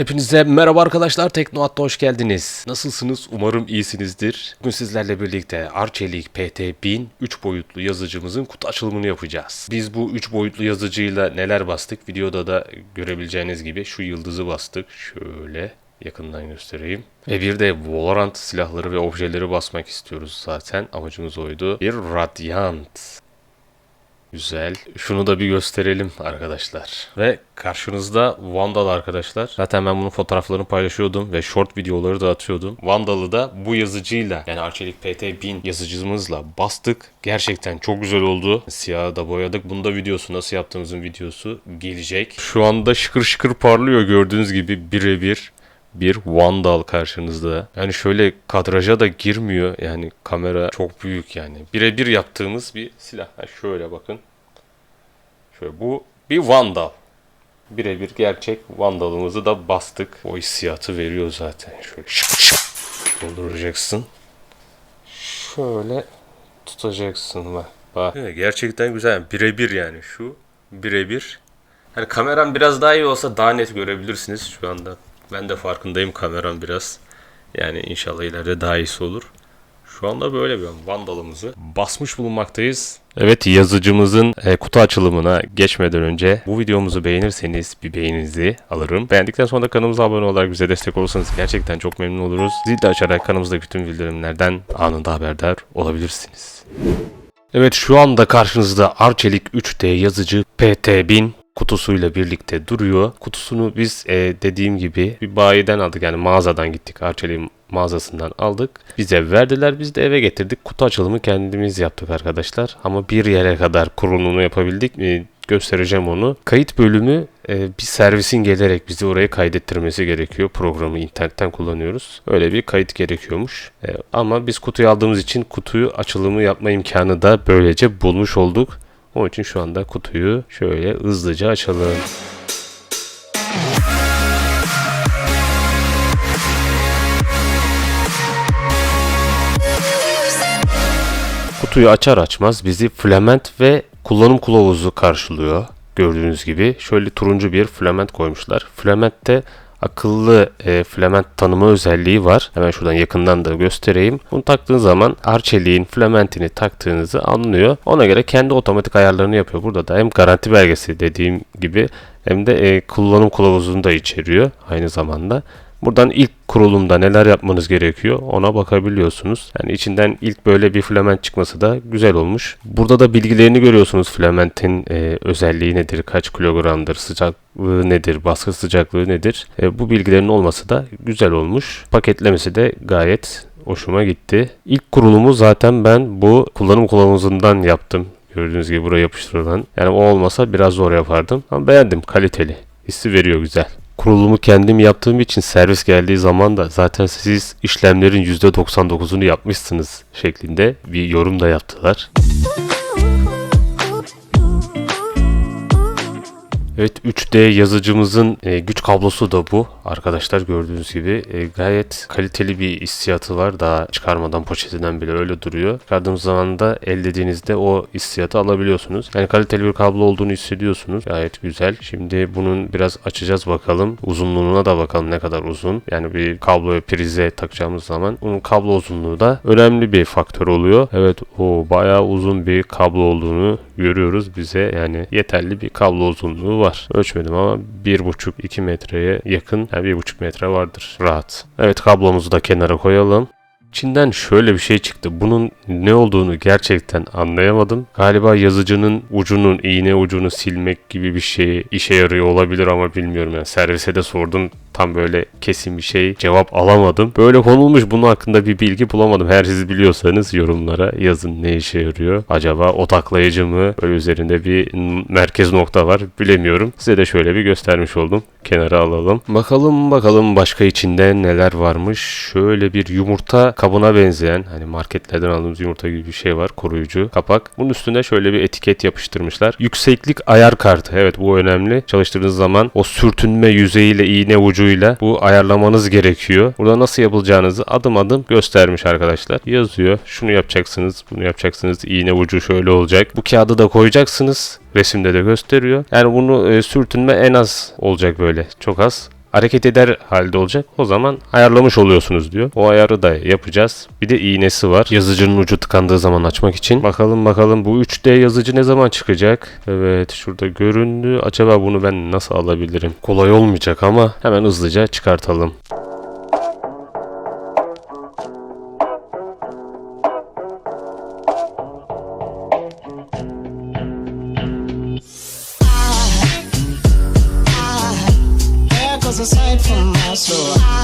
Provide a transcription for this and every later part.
Hepinize merhaba arkadaşlar Teknoat'ta hoş geldiniz. Nasılsınız? Umarım iyisinizdir. Bugün sizlerle birlikte Arçelik PT1000 3 boyutlu yazıcımızın kutu açılımını yapacağız. Biz bu 3 boyutlu yazıcıyla neler bastık? Videoda da görebileceğiniz gibi şu yıldızı bastık. Şöyle yakından göstereyim. Ve bir de Valorant silahları ve objeleri basmak istiyoruz zaten. Amacımız oydu. Bir Radiant. Güzel. Şunu da bir gösterelim arkadaşlar. Ve karşınızda Vandal arkadaşlar. Zaten ben bunun fotoğraflarını paylaşıyordum ve short videoları da atıyordum. Vandal'ı da bu yazıcıyla yani Arçelik PT1000 yazıcımızla bastık. Gerçekten çok güzel oldu. Siyahı da boyadık. Bunda videosu nasıl yaptığımızın videosu gelecek. Şu anda şıkır şıkır parlıyor gördüğünüz gibi birebir bir Vandal karşınızda. Yani şöyle kadraja da girmiyor. Yani kamera çok büyük yani. Birebir yaptığımız bir silah. Ha şöyle bakın. Şöyle bu bir Vandal. Birebir gerçek Vandal'ımızı da bastık. O hissiyatı veriyor zaten. Şöyle şık şık dolduracaksın. Şöyle tutacaksın bak. Bak. Evet, gerçekten güzel. Birebir yani şu. Birebir. Hani kameram biraz daha iyi olsa daha net görebilirsiniz şu anda. Ben de farkındayım kameram biraz. Yani inşallah ileride daha iyisi olur. Şu anda böyle bir vandalımızı basmış bulunmaktayız. Evet yazıcımızın e, kutu açılımına geçmeden önce bu videomuzu beğenirseniz bir beğeninizi alırım. Beğendikten sonra da kanalımıza abone olarak bize destek olursanız gerçekten çok memnun oluruz. Zil de açarak kanalımızdaki bütün bildirimlerden anında haberdar olabilirsiniz. Evet şu anda karşınızda Arçelik 3D yazıcı PT1000 kutusuyla birlikte duruyor. Kutusunu biz e, dediğim gibi bir bayiden aldık yani mağazadan gittik. Arçelik'in mağazasından aldık. Bize verdiler biz de eve getirdik. Kutu açılımı kendimiz yaptık arkadaşlar. Ama bir yere kadar kurulumunu yapabildik. E, göstereceğim onu. Kayıt bölümü e, bir servisin gelerek bizi oraya kaydettirmesi gerekiyor. Programı internetten kullanıyoruz. Öyle bir kayıt gerekiyormuş. E, ama biz kutuyu aldığımız için kutuyu açılımı yapma imkanı da böylece bulmuş olduk. Onun için şu anda kutuyu şöyle hızlıca açalım. Kutuyu açar açmaz bizi filament ve kullanım kılavuzu karşılıyor. Gördüğünüz gibi şöyle turuncu bir filament koymuşlar. Filamentte akıllı e, filament tanıma özelliği var. Hemen şuradan yakından da göstereyim. Bunu taktığın zaman Arçelik'in filamentini taktığınızı anlıyor. Ona göre kendi otomatik ayarlarını yapıyor. Burada da hem garanti belgesi dediğim gibi hem de e, kullanım kılavuzunu da içeriyor aynı zamanda. Buradan ilk kurulumda neler yapmanız gerekiyor ona bakabiliyorsunuz. Yani içinden ilk böyle bir filament çıkması da güzel olmuş. Burada da bilgilerini görüyorsunuz filamentin e, özelliği nedir, kaç kilogramdır, sıcaklığı nedir, baskı sıcaklığı nedir. E, bu bilgilerin olması da güzel olmuş. Paketlemesi de gayet hoşuma gitti. İlk kurulumu zaten ben bu kullanım kılavuzundan yaptım. Gördüğünüz gibi buraya yapıştırılan. Yani o olmasa biraz zor yapardım. Ama beğendim kaliteli. Hissi veriyor güzel kurulumu kendim yaptığım için servis geldiği zaman da zaten siz işlemlerin %99'unu yapmışsınız şeklinde bir yorum da yaptılar. Evet 3D yazıcımızın e, güç kablosu da bu. Arkadaşlar gördüğünüz gibi e, gayet kaliteli bir hissiyatı var. Daha çıkarmadan poşetinden bile öyle duruyor. Çıkardığımız zaman da ellediğinizde o hissiyatı alabiliyorsunuz. Yani kaliteli bir kablo olduğunu hissediyorsunuz. Gayet güzel. Şimdi bunun biraz açacağız bakalım. Uzunluğuna da bakalım ne kadar uzun. Yani bir kabloya prize takacağımız zaman bunun kablo uzunluğu da önemli bir faktör oluyor. Evet o bayağı uzun bir kablo olduğunu görüyoruz bize. Yani yeterli bir kablo uzunluğu var. Ölçmedim ama 1,5-2 metreye yakın yani 1,5 metre vardır rahat. Evet kablomuzu da kenara koyalım. İçinden şöyle bir şey çıktı. Bunun ne olduğunu gerçekten anlayamadım. Galiba yazıcının ucunun, iğne ucunu silmek gibi bir şey işe yarıyor olabilir ama bilmiyorum yani. Servise de sordum. Tam böyle kesin bir şey cevap alamadım. Böyle konulmuş bunun hakkında bir bilgi bulamadım. Her siz biliyorsanız yorumlara yazın ne işe yarıyor. Acaba odaklayıcı mı? Böyle üzerinde bir merkez nokta var. Bilemiyorum. Size de şöyle bir göstermiş oldum. Kenara alalım. Bakalım bakalım başka içinde neler varmış. Şöyle bir yumurta kabına benzeyen hani marketlerden aldığımız yumurta gibi bir şey var. Koruyucu kapak. Bunun üstüne şöyle bir etiket yapıştırmışlar. Yükseklik ayar kartı. Evet bu önemli. Çalıştırdığınız zaman o sürtünme yüzeyiyle iğne ucuyla bu ayarlamanız gerekiyor. Burada nasıl yapılacağınızı adım adım göstermiş arkadaşlar. Yazıyor. Şunu yapacaksınız, bunu yapacaksınız. İğne ucu şöyle olacak. Bu kağıdı da koyacaksınız. Resimde de gösteriyor. Yani bunu e, sürtünme en az olacak böyle. Çok az. Hareket eder halde olacak. O zaman ayarlamış oluyorsunuz diyor. O ayarı da yapacağız. Bir de iğnesi var. Yazıcının ucu tıkandığı zaman açmak için. Bakalım bakalım bu 3D yazıcı ne zaman çıkacak? Evet şurada göründü. Acaba bunu ben nasıl alabilirim? Kolay olmayacak ama hemen hızlıca çıkartalım. aside from my soul.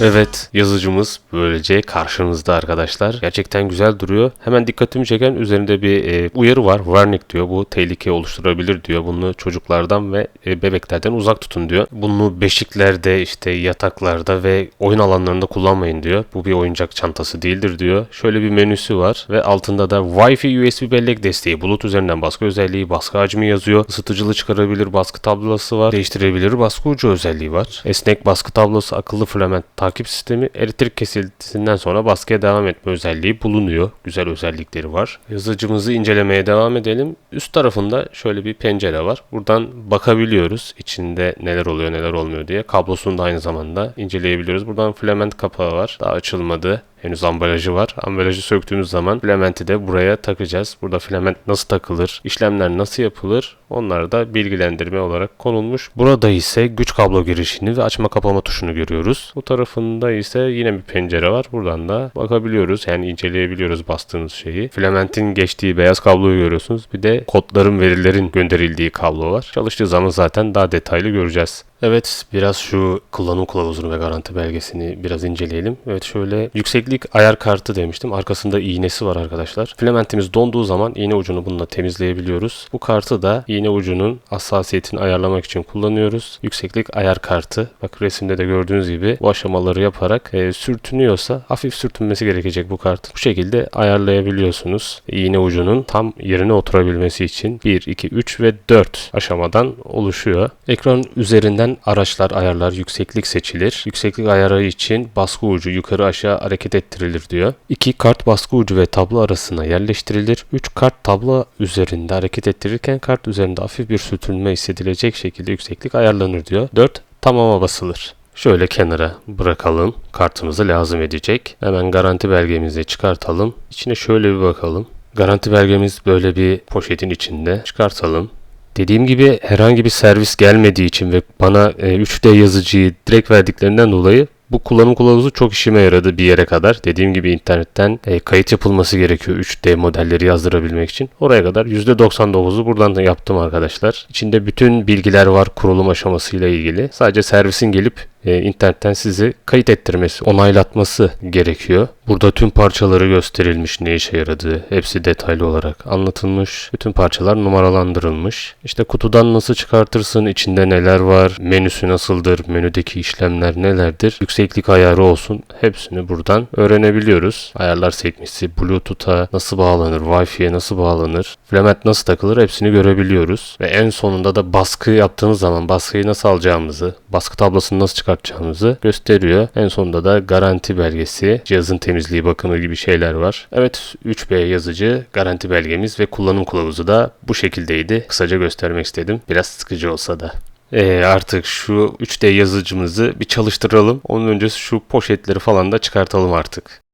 Evet yazıcımız böylece karşınızda arkadaşlar. Gerçekten güzel duruyor. Hemen dikkatimi çeken üzerinde bir e, uyarı var. Warning diyor. Bu tehlike oluşturabilir diyor. Bunu çocuklardan ve e, bebeklerden uzak tutun diyor. Bunu beşiklerde işte yataklarda ve oyun alanlarında kullanmayın diyor. Bu bir oyuncak çantası değildir diyor. Şöyle bir menüsü var ve altında da Wi-Fi USB bellek desteği. Bulut üzerinden baskı özelliği, baskı hacmi yazıyor. Isıtıcılı çıkarabilir baskı tablosu var. Değiştirebilir baskı ucu özelliği var. Esnek baskı tablosu, akıllı filament takip sistemi, elektrik kesintisinden sonra baskıya devam etme özelliği bulunuyor. Güzel özellikleri var. Yazıcımızı incelemeye devam edelim. Üst tarafında şöyle bir pencere var. Buradan bakabiliyoruz içinde neler oluyor neler olmuyor diye. Kablosunu da aynı zamanda inceleyebiliyoruz. Buradan filament kapağı var. Daha açılmadı. Henüz ambalajı var. Ambalajı söktüğümüz zaman filamenti de buraya takacağız. Burada filament nasıl takılır, işlemler nasıl yapılır onlar da bilgilendirme olarak konulmuş. Burada ise güç kablo girişini ve açma kapama tuşunu görüyoruz. Bu tarafında ise yine bir pencere var. Buradan da bakabiliyoruz. Yani inceleyebiliyoruz bastığınız şeyi. Filamentin geçtiği beyaz kabloyu görüyorsunuz. Bir de kodların, verilerin gönderildiği kablo var. Çalıştığı zaman zaten daha detaylı göreceğiz. Evet biraz şu kullanım kılavuzunu ve garanti belgesini biraz inceleyelim. Evet şöyle yükseklik ayar kartı demiştim. Arkasında iğnesi var arkadaşlar. Filamentimiz donduğu zaman iğne ucunu bununla temizleyebiliyoruz. Bu kartı da iğne ucunun hassasiyetini ayarlamak için kullanıyoruz. Yükseklik ayar kartı. Bak resimde de gördüğünüz gibi bu aşamaları yaparak e, sürtünüyorsa hafif sürtünmesi gerekecek bu kartı. Bu şekilde ayarlayabiliyorsunuz. İğne ucunun tam yerine oturabilmesi için 1, 2, 3 ve 4 aşamadan oluşuyor. Ekran üzerinden araçlar, ayarlar, yükseklik seçilir. Yükseklik ayarı için baskı ucu yukarı aşağı hareket ettirilir diyor. 2 kart baskı ucu ve tablo arasına yerleştirilir. 3 kart tablo üzerinde hareket ettirirken kart üzerinde hafif bir sürtünme hissedilecek şekilde yükseklik ayarlanır diyor. 4 tamama basılır. Şöyle kenara bırakalım. Kartımızı lazım edecek. Hemen garanti belgemizi çıkartalım. İçine şöyle bir bakalım. Garanti belgemiz böyle bir poşetin içinde. Çıkartalım. Dediğim gibi herhangi bir servis gelmediği için ve bana e, 3D yazıcıyı direkt verdiklerinden dolayı bu kullanım kılavuzu çok işime yaradı bir yere kadar. Dediğim gibi internetten e, kayıt yapılması gerekiyor 3D modelleri yazdırabilmek için. Oraya kadar %99'u buradan da yaptım arkadaşlar. İçinde bütün bilgiler var kurulum aşamasıyla ilgili. Sadece servisin gelip e, internetten sizi kayıt ettirmesi, onaylatması gerekiyor. Burada tüm parçaları gösterilmiş, ne işe yaradığı, hepsi detaylı olarak anlatılmış. Bütün parçalar numaralandırılmış. İşte kutudan nasıl çıkartırsın, içinde neler var, menüsü nasıldır, menüdeki işlemler nelerdir, yükseklik ayarı olsun hepsini buradan öğrenebiliyoruz. Ayarlar sekmesi, Bluetooth'a nasıl bağlanır, Wi-Fi'ye nasıl bağlanır, filament nasıl takılır hepsini görebiliyoruz. Ve en sonunda da baskı yaptığımız zaman baskıyı nasıl alacağımızı, baskı tablosunu nasıl çıkartacağımızı gösteriyor. En sonunda da garanti belgesi, cihazın temizliği, bakımı gibi şeyler var. Evet 3B yazıcı, garanti belgemiz ve kullanım kılavuzu da bu şekildeydi. Kısaca göstermek istedim. Biraz sıkıcı olsa da. Ee, artık şu 3D yazıcımızı bir çalıştıralım. Onun öncesi şu poşetleri falan da çıkartalım artık.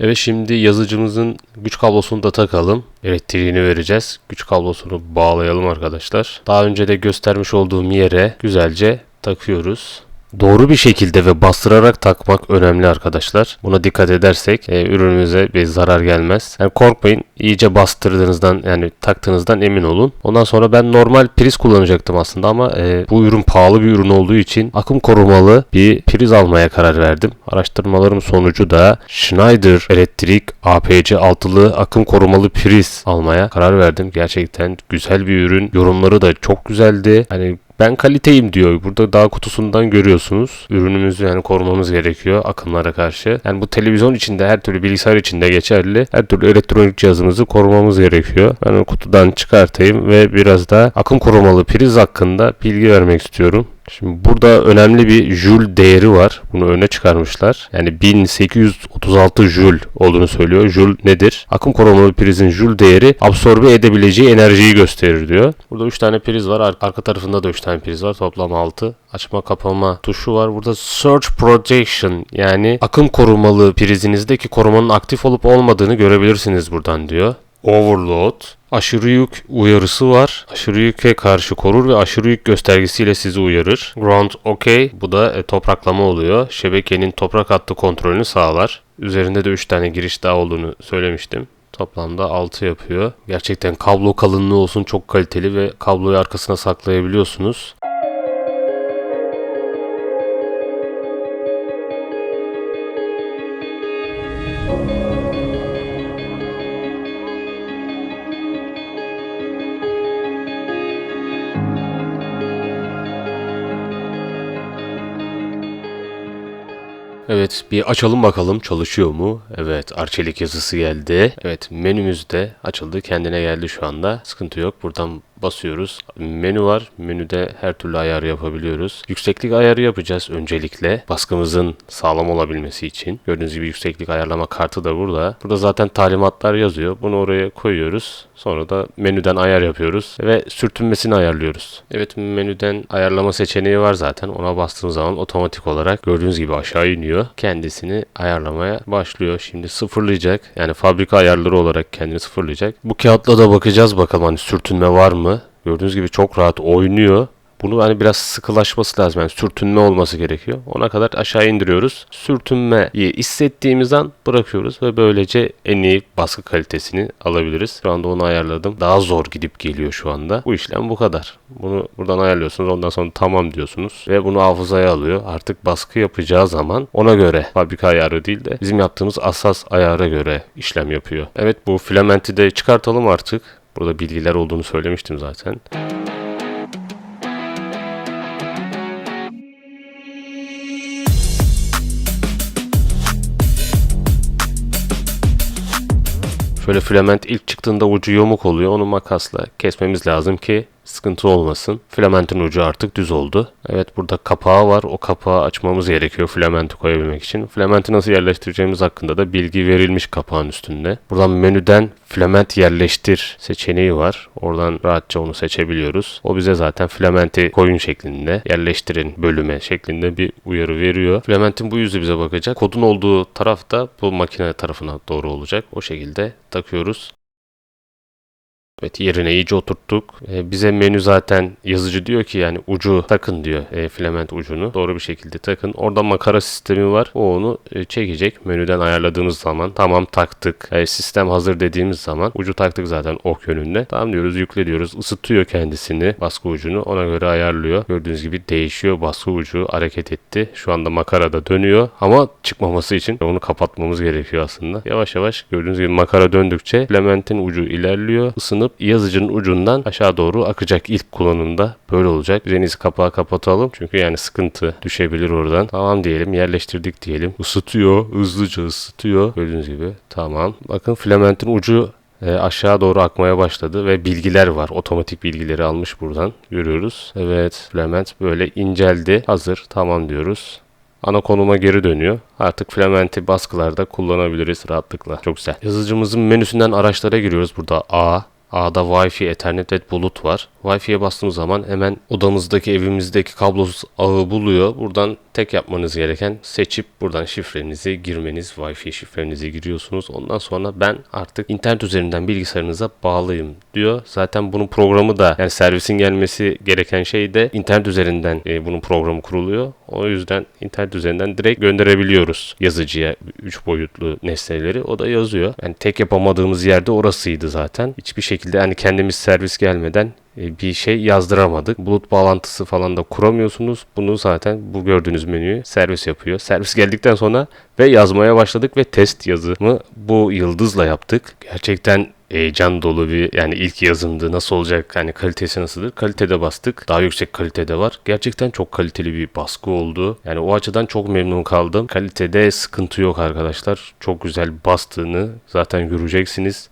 Evet şimdi yazıcımızın güç kablosunu da takalım. Elektriğini vereceğiz. Güç kablosunu bağlayalım arkadaşlar. Daha önce de göstermiş olduğum yere güzelce takıyoruz. Doğru bir şekilde ve bastırarak takmak önemli arkadaşlar. Buna dikkat edersek e, ürünümüze bir zarar gelmez. Yani korkmayın iyice bastırdığınızdan yani taktığınızdan emin olun. Ondan sonra ben normal priz kullanacaktım aslında ama e, bu ürün pahalı bir ürün olduğu için akım korumalı bir priz almaya karar verdim. Araştırmalarım sonucu da Schneider elektrik APC altılı akım korumalı priz almaya karar verdim. Gerçekten güzel bir ürün. Yorumları da çok güzeldi. Hani ben kaliteyim diyor. Burada daha kutusundan görüyorsunuz. Ürünümüzü yani korumamız gerekiyor akımlara karşı. Yani bu televizyon içinde her türlü bilgisayar içinde geçerli. Her türlü elektronik cihazımızı korumamız gerekiyor. Ben kutudan çıkartayım ve biraz da akım korumalı priz hakkında bilgi vermek istiyorum. Şimdi burada önemli bir joule değeri var. Bunu öne çıkarmışlar. Yani 1836 joule olduğunu söylüyor. Joule nedir? Akım korumalı prizin joule değeri absorbe edebileceği enerjiyi gösterir diyor. Burada 3 tane priz var. Ar- Arka tarafında da 3 tane priz var. Toplam 6. Açma kapama tuşu var. Burada Surge Protection yani akım korumalı prizinizdeki korumanın aktif olup olmadığını görebilirsiniz buradan diyor. Overload. Aşırı yük uyarısı var. Aşırı yüke karşı korur ve aşırı yük göstergesiyle sizi uyarır. Ground OK. Bu da e, topraklama oluyor. Şebekenin toprak hattı kontrolünü sağlar. Üzerinde de 3 tane giriş daha olduğunu söylemiştim. Toplamda 6 yapıyor. Gerçekten kablo kalınlığı olsun çok kaliteli ve kabloyu arkasına saklayabiliyorsunuz. Evet bir açalım bakalım çalışıyor mu? Evet Arçelik yazısı geldi. Evet menümüz de açıldı kendine geldi şu anda. Sıkıntı yok buradan basıyoruz. Menü var. Menüde her türlü ayarı yapabiliyoruz. Yükseklik ayarı yapacağız öncelikle. Baskımızın sağlam olabilmesi için. Gördüğünüz gibi yükseklik ayarlama kartı da burada. Burada zaten talimatlar yazıyor. Bunu oraya koyuyoruz. Sonra da menüden ayar yapıyoruz ve sürtünmesini ayarlıyoruz. Evet menüden ayarlama seçeneği var zaten. Ona bastığım zaman otomatik olarak gördüğünüz gibi aşağı iniyor. Kendisini ayarlamaya başlıyor. Şimdi sıfırlayacak. Yani fabrika ayarları olarak kendini sıfırlayacak. Bu kağıtla da bakacağız bakalım hani sürtünme var mı? Gördüğünüz gibi çok rahat oynuyor. Bunu hani biraz sıkılaşması lazım. Yani sürtünme olması gerekiyor. Ona kadar aşağı indiriyoruz. Sürtünmeyi hissettiğimiz an bırakıyoruz ve böylece en iyi baskı kalitesini alabiliriz. Şu anda onu ayarladım. Daha zor gidip geliyor şu anda. Bu işlem bu kadar. Bunu buradan ayarlıyorsunuz. Ondan sonra tamam diyorsunuz ve bunu hafızaya alıyor. Artık baskı yapacağı zaman ona göre fabrika ayarı değil de bizim yaptığımız asas ayara göre işlem yapıyor. Evet bu filamenti de çıkartalım artık. Burada bilgiler olduğunu söylemiştim zaten. Şöyle filament ilk çıktığında ucu yamuk oluyor. Onu makasla kesmemiz lazım ki sıkıntı olmasın. Filamentin ucu artık düz oldu. Evet burada kapağı var. O kapağı açmamız gerekiyor filamenti koyabilmek için. Filamenti nasıl yerleştireceğimiz hakkında da bilgi verilmiş kapağın üstünde. Buradan menüden filament yerleştir seçeneği var. Oradan rahatça onu seçebiliyoruz. O bize zaten filamenti koyun şeklinde yerleştirin bölüme şeklinde bir uyarı veriyor. Filamentin bu yüzü bize bakacak. Kodun olduğu taraf da bu makine tarafına doğru olacak. O şekilde takıyoruz. Evet yerine iyice oturttuk. E, bize menü zaten yazıcı diyor ki yani ucu takın diyor e, filament ucunu. Doğru bir şekilde takın. Orada makara sistemi var. O onu e, çekecek. Menüden ayarladığımız zaman tamam taktık. E, sistem hazır dediğimiz zaman ucu taktık zaten ok yönünde. Tamam diyoruz yükle diyoruz. Isıtıyor kendisini baskı ucunu. Ona göre ayarlıyor. Gördüğünüz gibi değişiyor. Baskı ucu hareket etti. Şu anda makarada dönüyor. Ama çıkmaması için onu kapatmamız gerekiyor aslında. Yavaş yavaş gördüğünüz gibi makara döndükçe filamentin ucu ilerliyor. Isınıp yazıcının ucundan aşağı doğru akacak ilk kullanımda böyle olacak. İyisi kapağı kapatalım. Çünkü yani sıkıntı düşebilir oradan. Tamam diyelim yerleştirdik diyelim. Isıtıyor. Hızlıca ısıtıyor. Gördüğünüz gibi. Tamam. Bakın filamentin ucu e, aşağı doğru akmaya başladı ve bilgiler var. Otomatik bilgileri almış buradan. Görüyoruz. Evet filament böyle inceldi. Hazır. Tamam diyoruz. Ana konuma geri dönüyor. Artık filamenti baskılarda kullanabiliriz rahatlıkla. Çok güzel. Yazıcımızın menüsünden araçlara giriyoruz. Burada A, A'da Wi-Fi, Ethernet ve bulut var. Wi-Fi'ye bastığımız zaman hemen odamızdaki, evimizdeki kablosuz ağı buluyor. Buradan tek yapmanız gereken seçip buradan şifrenizi girmeniz. Wi-Fi şifrenizi giriyorsunuz. Ondan sonra ben artık internet üzerinden bilgisayarınıza bağlıyım diyor. Zaten bunun programı da yani servisin gelmesi gereken şey de internet üzerinden e, bunun programı kuruluyor. O yüzden internet üzerinden direkt gönderebiliyoruz yazıcıya 3 boyutlu nesneleri. O da yazıyor. Yani tek yapamadığımız yerde orasıydı zaten. Hiçbir şekilde hani kendimiz servis gelmeden bir şey yazdıramadık. Bulut bağlantısı falan da kuramıyorsunuz. Bunu zaten bu gördüğünüz menüyü servis yapıyor. Servis geldikten sonra ve yazmaya başladık ve test yazımı bu yıldızla yaptık. Gerçekten heyecan dolu bir yani ilk yazımdı nasıl olacak hani kalitesi nasıldır kalitede bastık daha yüksek kalitede var gerçekten çok kaliteli bir baskı oldu yani o açıdan çok memnun kaldım kalitede sıkıntı yok arkadaşlar çok güzel bastığını zaten göreceksiniz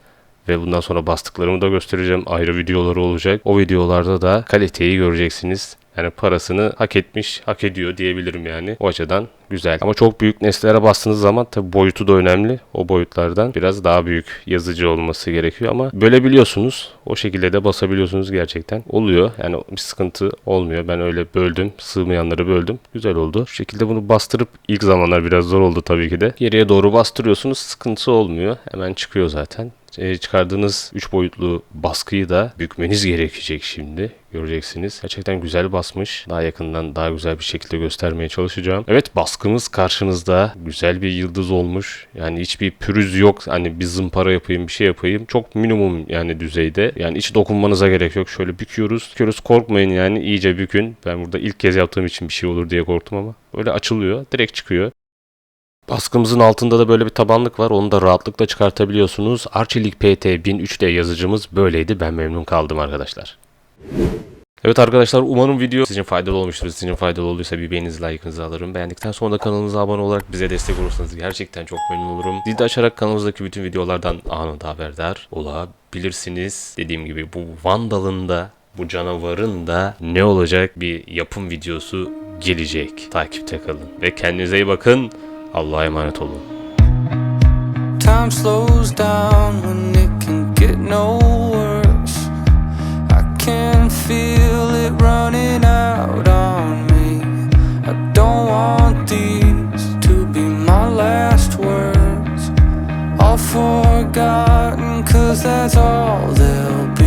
ve bundan sonra bastıklarımı da göstereceğim. Ayrı videoları olacak. O videolarda da kaliteyi göreceksiniz. Yani parasını hak etmiş, hak ediyor diyebilirim yani. O açıdan güzel. Ama çok büyük nesnelere bastığınız zaman tabi boyutu da önemli. O boyutlardan biraz daha büyük yazıcı olması gerekiyor ama bölebiliyorsunuz. O şekilde de basabiliyorsunuz gerçekten. Oluyor. Yani bir sıkıntı olmuyor. Ben öyle böldüm. Sığmayanları böldüm. Güzel oldu. Şu şekilde bunu bastırıp ilk zamanlar biraz zor oldu tabii ki de. Geriye doğru bastırıyorsunuz. Sıkıntı olmuyor. Hemen çıkıyor zaten çıkardığınız 3 boyutlu baskıyı da bükmeniz gerekecek şimdi. Göreceksiniz. Gerçekten güzel basmış. Daha yakından daha güzel bir şekilde göstermeye çalışacağım. Evet baskımız karşınızda. Güzel bir yıldız olmuş. Yani hiçbir pürüz yok. Hani bir zımpara yapayım bir şey yapayım. Çok minimum yani düzeyde. Yani hiç dokunmanıza gerek yok. Şöyle büküyoruz. Büküyoruz korkmayın yani iyice bükün. Ben burada ilk kez yaptığım için bir şey olur diye korktum ama. Böyle açılıyor. Direkt çıkıyor. Baskımızın altında da böyle bir tabanlık var. Onu da rahatlıkla çıkartabiliyorsunuz. Arçelik PT 1003D yazıcımız böyleydi. Ben memnun kaldım arkadaşlar. Evet arkadaşlar umarım video sizin faydalı olmuştur. Sizin faydalı olduysa bir beğeninizi like'ınızı alırım. Beğendikten sonra da kanalımıza abone olarak bize destek olursanız gerçekten çok memnun olurum. Zil de açarak kanalımızdaki bütün videolardan anında haberdar olabilirsiniz. Dediğim gibi bu Vandal'ın da bu canavarın da ne olacak bir yapım videosu gelecek. Takipte kalın ve kendinize iyi bakın. Allah'a emanet olun. Time slows down when it can get no worse. I can feel it running out on me. I don't want these to be my last words. All forgotten, cause that's all they'll be.